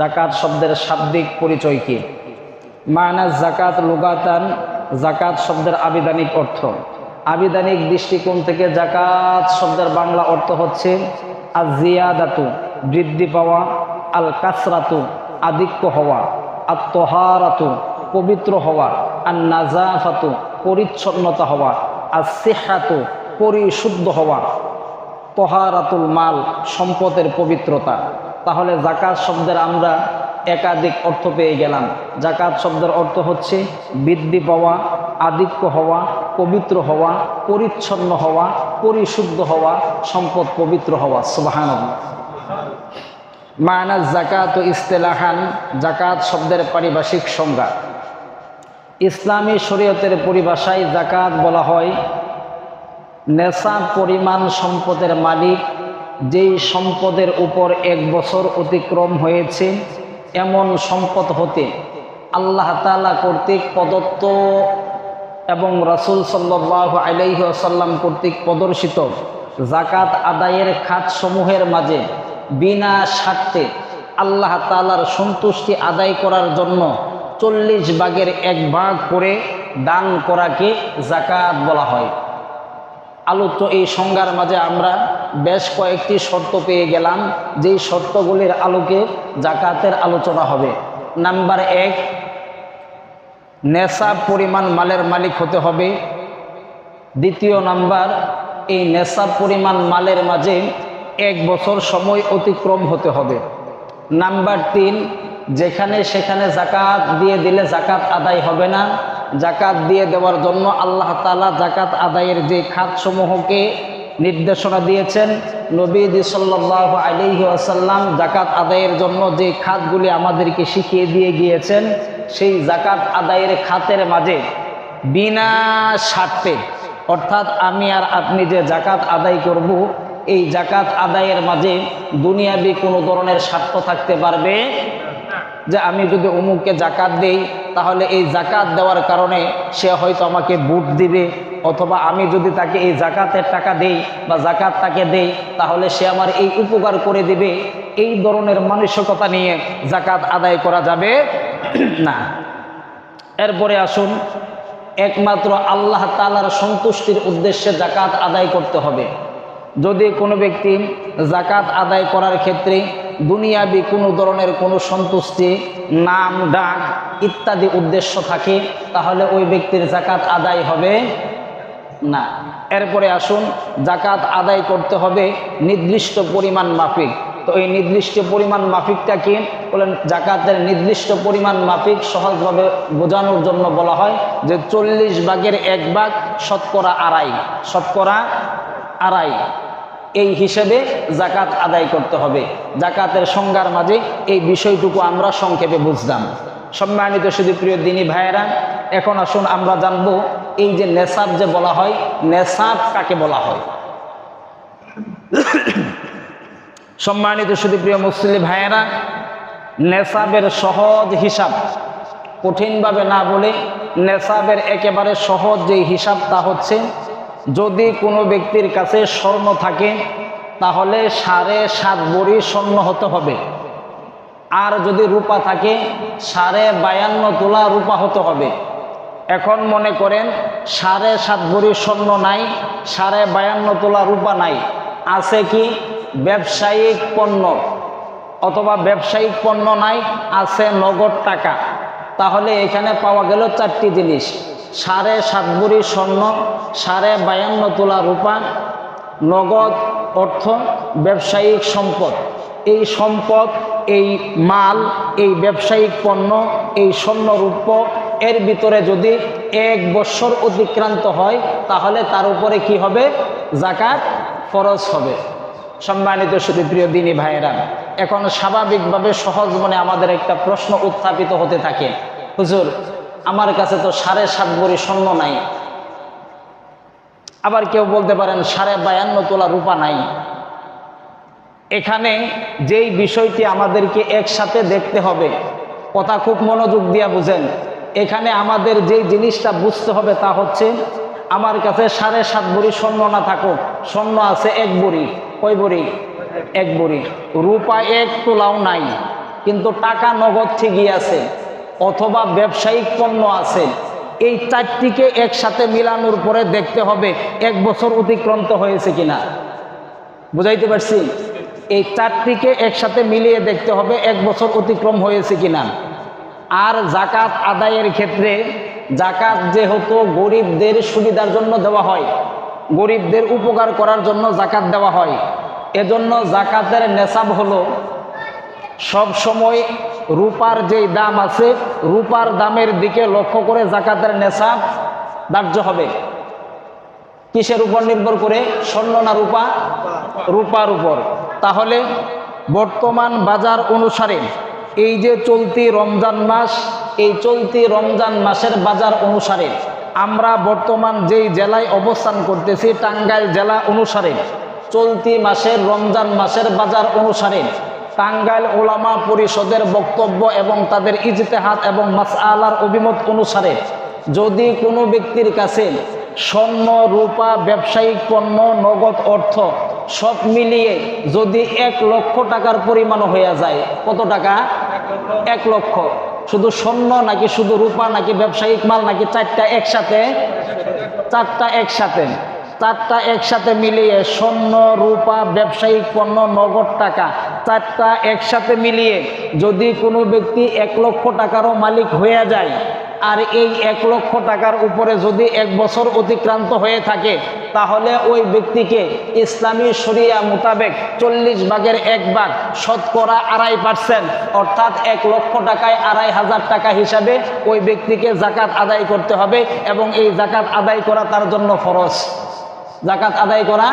জাকাত শব্দের শাব্দিক পরিচয় কি? মায়না জাকাত লুগাতান জাকাত শব্দের আবিধানিক অর্থ। আবিধানিক দৃষ্টিকোণ থেকে জাকাত শব্দের বাংলা অর্থ হচ্ছে আর আজিয়াদাতু বৃদ্ধি পাওয়া আল কাসরাতু আধিক্য হওয়া, আত্মহারাতু, পবিত্র হওয়া আর নাজাফাতু পরিচ্ছন্নতা হওয়া আর সেহাতু পরিশুদ্ধ হওয়া। তহারাতুল মাল, সম্পদের পবিত্রতা। তাহলে জাকাত শব্দের আমরা একাধিক অর্থ পেয়ে গেলাম। জাকাত শব্দের অর্থ হচ্ছে বৃদ্ধি পাওয়া, আধিক্য হওয়া, পবিত্র হওয়া, পরিচ্ছন্ন হওয়া, পরিশুদ্ধ হওয়া, সম্পদ পবিত্র হওয়া। সুবাহান মায়না জাকাত ও ইস্তেলাহান জাকাত শব্দের পারিভাষিক সংজ্ঞা। ইসলামী শরীয়তের পরিভাষায় জাকাত বলা হয় নেশাব পরিমাণ সম্পদের মালিক যেই সম্পদের উপর এক বছর অতিক্রম হয়েছে, এমন সম্পদ হতে আল্লাহ তালা কর্তৃক প্রদত্ত এবং রাসুল সাল্লাহ আলাইহি আসাল্লাম কর্তৃক প্রদর্শিত জাকাত আদায়ের খাতসমূহের মাঝে বিনা স্বার্থে আল্লাহ তালার সন্তুষ্টি আদায় করার জন্য চল্লিশ ভাগের এক ভাগ করে দান করাকে জাকাত বলা হয়। আলোচ্য এই সংজ্ঞার মাঝে আমরা বেশ কয়েকটি শর্ত পেয়ে গেলাম, যেই শর্তগুলির আলোকে জাকাতের আলোচনা হবে। নাম্বার এক নেশা পরিমাণ মালের মালিক হতে হবে। দ্বিতীয় নাম্বার, এই নেশা পরিমাণ মালের মাঝে এক বছর সময় অতিক্রম হতে হবে। নাম্বার তিন, যেখানে সেখানে জাকাত দিয়ে দিলে জাকাত আদায় হবে না জাকাত দিয়ে দেওয়ার জন্য আল্লাহ তালা জাকাত আদায়ের যে খাতসমূহকে নির্দেশনা দিয়েছেন, নবীজি সাল্লাহ আলিহি আসাল্লাম জাকাত আদায়ের জন্য যে খাতগুলি আমাদেরকে শিখিয়ে দিয়ে গিয়েছেন, সেই জাকাত আদায়ের খাতের মাঝে বিনা স্বার্থে অর্থাৎ আমি আর আপনি যে জাকাত আদায় করব, এই জাকাত আদায়ের মাঝে দুনিয়াবি কোনো ধরনের স্বার্থ থাকতে পারবে যে আমি যদি অমুককে জাকাত দেই, তাহলে এই জাকাত দেওয়ার কারণে সে হয়তো আমাকে বুট দিবে। অথবা আমি যদি তাকে এই জাকাতের টাকা দেই বা জাকাত তাকে দেই, তাহলে সে আমার এই উপকার করে দিবে। এই ধরনের মানসিকতা নিয়ে জাকাত আদায় করা যাবে না। এরপরে আসুন, একমাত্র আল্লাহ তালার সন্তুষ্টির উদ্দেশ্যে জাকাত আদায় করতে হবে। যদি কোনো ব্যক্তি জাকাত আদায় করার ক্ষেত্রে দুনিয়াবি কোনো ধরনের কোনো সন্তুষ্টি, নাম, ডাক ইত্যাদি উদ্দেশ্য থাকে, তাহলে ওই ব্যক্তির জাকাত আদায় হবে না। এরপরে আসুন জাকাত আদায় করতে হবে নির্দিষ্ট পরিমাণ মাফিক। তো এই নির্দিষ্ট পরিমাণ মাফিকটা কি? বলেন জাকাতের নির্দিষ্ট পরিমাণ মাফিক সহজভাবে বোঝানোর জন্য বলা হয় যে চল্লিশ ভাগের এক ভাগ শতকরা আড়াই শতকরা আড়াই। এই হিসেবে জাকাত আদায় করতে হবে। জাকাতের সংজ্ঞার মাঝে এই বিষয়টুকু আমরা সংক্ষেপে বুঝলাম। সম্মানিত শুধু প্রিয় দিনী ভাইয়েরা, এখন আসুন আমরা জানব এই যে নেশাব যে বলা হয়, নেশাব কাকে বলা হয়? সম্মানিত শুধু প্রিয় মুসলিম ভাইয়েরা, নেশাবের সহজ হিসাব কঠিনভাবে না বলে নেশাবের একেবারে সহজ যে হিসাব তা হচ্ছে যদি কোনো ব্যক্তির কাছে স্বর্ণ থাকে, তাহলে সাড়ে সাত বড়ি স্বর্ণ হতে হবে। আর যদি রূপা থাকে, সাড়ে বায়ান্ন তোলা রূপা হতে হবে। এখন মনে করেন, সাড়ে সাত ভরি স্বর্ণ নাই, সাড়ে বায়ান্ন তোলা রূপা নাই। আছে কি? ব্যবসায়িক পণ্য। অথবা ব্যবসায়িক পণ্য নাই, আছে নগদ টাকা। তাহলে এখানে পাওয়া গেল চারটি জিনিস। সাড়ে সাত ভরি স্বর্ণ, সাড়ে বায়ান্ন তোলা রূপা, নগদ অর্থ, ব্যবসায়িক সম্পদ। এই সম্পদ, এই মাল, এই ব্যবসায়িক পণ্য, এই স্বর্ণরূপ এর ভিতরে যদি এক বছর অতিক্রান্ত হয়, তাহলে তার উপরে কি হবে? জাকাত ফরজ হবে। সম্মানিত শুধু প্রিয় দিনী ভাইয়েরা, এখন স্বাভাবিকভাবে সহজ মনে আমাদের একটা প্রশ্ন উত্থাপিত হতে থাকে। হুজুর আমার কাছে তো সাড়ে সাত ভরি স্বর্ণ নাই। আবার কেউ বলতে পারেন, সাড়ে বায়ান্ন তোলা রূপা নাই। এখানে যেই বিষয়টি আমাদেরকে একসাথে দেখতে হবে, কথা খুব মনোযোগ দিয়া বুঝেন। এখানে আমাদের যেই জিনিসটা বুঝতে হবে তা হচ্ছে, আমার কাছে সাড়ে সাত বড়ি স্বর্ণ না থাকুক, স্বর্ণ আছে এক বড়ি কয় বড়ি এক বড়ি রূপা এক তোলাও নাই, কিন্তু টাকা নগদ ঠিকই আছে। অথবা ব্যবসায়িক পণ্য আছে, এই চারটিকে একসাথে মিলানোর পরে দেখতে হবে এক বছর অতিক্রান্ত হয়েছে কিনা। বুঝাইতে পারছি? এই চারটিকে একসাথে মিলিয়ে দেখতে হবে এক বছর অতিক্রম হয়েছে কিনা। আর জাকাত আদায়ের ক্ষেত্রে, জাকাত যেহেতু গরিবদের সুবিধার জন্য দেওয়া হয়, গরিবদের উপকার করার জন্য জাকাত দেওয়া হয়। এজন্য জাকাতের নেশাব হলো সব সময় রূপার যেই দাম আছে, রূপার দামের দিকে লক্ষ্য করে জাকাতের নেশাব ধার্য হবে। কিসের উপর নির্ভর করে? স্বর্ণ না রূপা? রূপার উপর। তাহলে বর্তমান বাজার অনুসারে এই যে চলতি রমজান মাস, এই চলতি রমজান মাসের বাজার অনুসারে আমরা বর্তমান যেই জেলায় অবস্থান করতেছি, টাঙ্গাইল জেলা অনুসারে চলতি মাসের রমজান মাসের বাজার অনুসারে টাঙ্গাইল ওলামা পরিষদের বক্তব্য এবং তাদের ইজতেহাত এবং মাসআলার অভিমত অনুসারে যদি কোনো ব্যক্তির কাছে স্বর্ণ, রূপা, ব্যবসায়িক পণ্য, নগদ অর্থ সব মিলিয়ে যদি এক লক্ষ টাকার পরিমাণ হয়ে যায়, কত টাকা? এক লক্ষ। শুধু স্বর্ণ নাকি শুধু রূপা নাকি ব্যবসায়িক মাল নাকি চারটা একসাথে? চারটা একসাথে। চারটা একসাথে মিলিয়ে স্বর্ণ, রূপা, ব্যবসায়িক পণ্য, নগদ টাকা, চারটা একসাথে মিলিয়ে যদি কোনো ব্যক্তি এক লক্ষ টাকারও মালিক হয়ে যায় আর এই এক লক্ষ টাকার উপরে যদি এক বছর অতিক্রান্ত হয়ে থাকে, তাহলে ওই ব্যক্তিকে ইসলামী শরিয়া মোতাবেক চল্লিশ ভাগের এক ভাগ শতকরা আড়াই পার্সেন্ট অর্থাৎ এক লক্ষ টাকায় আড়াই হাজার টাকা হিসাবে ওই ব্যক্তিকে জাকাত আদায় করতে হবে এবং এই জাকাত আদায় করা তার জন্য ফরজ। জাকাত আদায় করা